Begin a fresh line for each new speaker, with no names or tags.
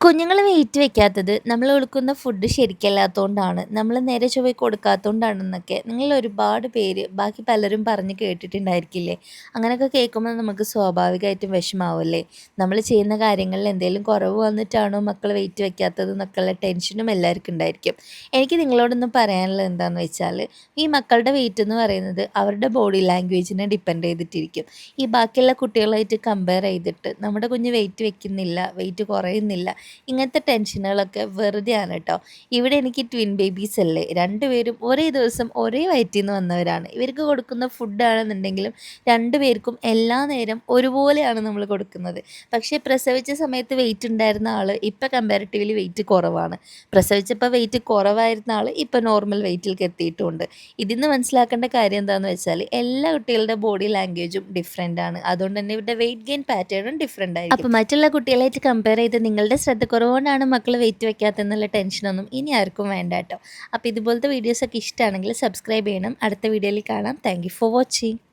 കുഞ്ഞുങ്ങൾ വെയിറ്റ് വെക്കാത്തത് നമ്മൾ കൊടുക്കുന്ന ഫുഡ് ശരിക്കല്ലാത്തതുകൊണ്ടാണ് നമ്മൾ നേരെ ചൊവ്വേ കൊടുക്കാത്തതുകൊണ്ടാണെന്നൊക്കെ നിങ്ങൾ ഒരുപാട് പേര് ബാക്കി പലരും പറഞ്ഞ് കേട്ടിട്ടുണ്ടായിരിക്കില്ലേ? അങ്ങനെയൊക്കെ കേൾക്കുമ്പോൾ നമുക്ക് സ്വാഭാവികമായിട്ടും വിഷമാവില്ലേ? നമ്മൾ ചെയ്യുന്ന കാര്യങ്ങളിൽ എന്തെങ്കിലും കുറവ് വന്നിട്ടാണോ മക്കൾ വെയിറ്റ് വെക്കാത്തത് എന്നൊക്കെയുള്ള ടെൻഷനും എല്ലാവർക്കും ഉണ്ടായിരിക്കും. എനിക്ക് നിങ്ങളോടൊന്ന് പറയാനുള്ളത് എന്താണെന്ന് വെച്ചാൽ ഈ മക്കളുടെ വെയിറ്റ് എന്ന് പറയുന്നത് അവരുടെ ബോഡി ലാംഗ്വേജിനെ ഡിപ്പെൻഡ് ചെയ്തിട്ടിരിക്കും. ഈ ബാക്കിയുള്ള കുട്ടികളായിട്ട് കമ്പയർ ചെയ്തിട്ട് നമ്മുടെ കുഞ്ഞ് വെയിറ്റ് വെക്കുന്നില്ല വെയിറ്റ് കുറയുന്നില്ല ഇങ്ങനത്തെ ടെൻഷനുകളൊക്കെ വെറുതെയാണ് കേട്ടോ. ഇവിടെ എനിക്ക് ട്വിൻ ബേബീസ് അല്ലേ? രണ്ടുപേരും ഒരേ ദിവസം ഒരേ വയറ്റിൽ നിന്ന് വന്നവരാണ്. ഇവർക്ക് കൊടുക്കുന്ന ഫുഡാണെന്നുണ്ടെങ്കിലും രണ്ടുപേർക്കും എല്ലാ നേരം ഒരുപോലെയാണ് നമ്മൾ കൊടുക്കുന്നത്. പക്ഷേ പ്രസവിച്ച സമയത്ത് വെയിറ്റ് ഉണ്ടായിരുന്ന ആൾ ഇപ്പം കമ്പാരിറ്റീവ്ലി വെയിറ്റ് കുറവാണ്. പ്രസവിച്ചപ്പോൾ വെയിറ്റ് കുറവായിരുന്ന ആൾ ഇപ്പം നോർമൽ വെയിറ്റിലേക്ക് എത്തിയിട്ടുമുണ്ട് ഇതിന്ന് മനസ്സിലാക്കേണ്ട കാര്യം എന്താണെന്ന് വെച്ചാൽ എല്ലാ കുട്ടികളുടെ ബോഡി ലാംഗ്വേജും ഡിഫറെന്റ് ആണ്. അതുകൊണ്ട് തന്നെ ഇവരുടെ വെയിറ്റ് ഗെയിൻ പാറ്റേണും ഡിഫറെന്റ് ആയിരിക്കും. അപ്പോൾ മറ്റുള്ള കുട്ടികളായിട്ട് കമ്പയർ ചെയ്ത് നിങ്ങളുടെ ശ്രദ്ധ കുറവുകൊണ്ടാണ് മക്കൾ വെയിറ്റ് വെക്കാത്തെന്നുള്ള ടെൻഷനൊന്നും ഇനി ആർക്കും വേണ്ട കേട്ടോ. അപ്പോൾ ഇതുപോലത്തെ വീഡിയോസൊക്കെ ഇഷ്ടമാണെങ്കിൽ സബ്സ്ക്രൈബ് ചെയ്യണം. അടുത്ത വീഡിയോയിൽ കാണാം. Thank for watching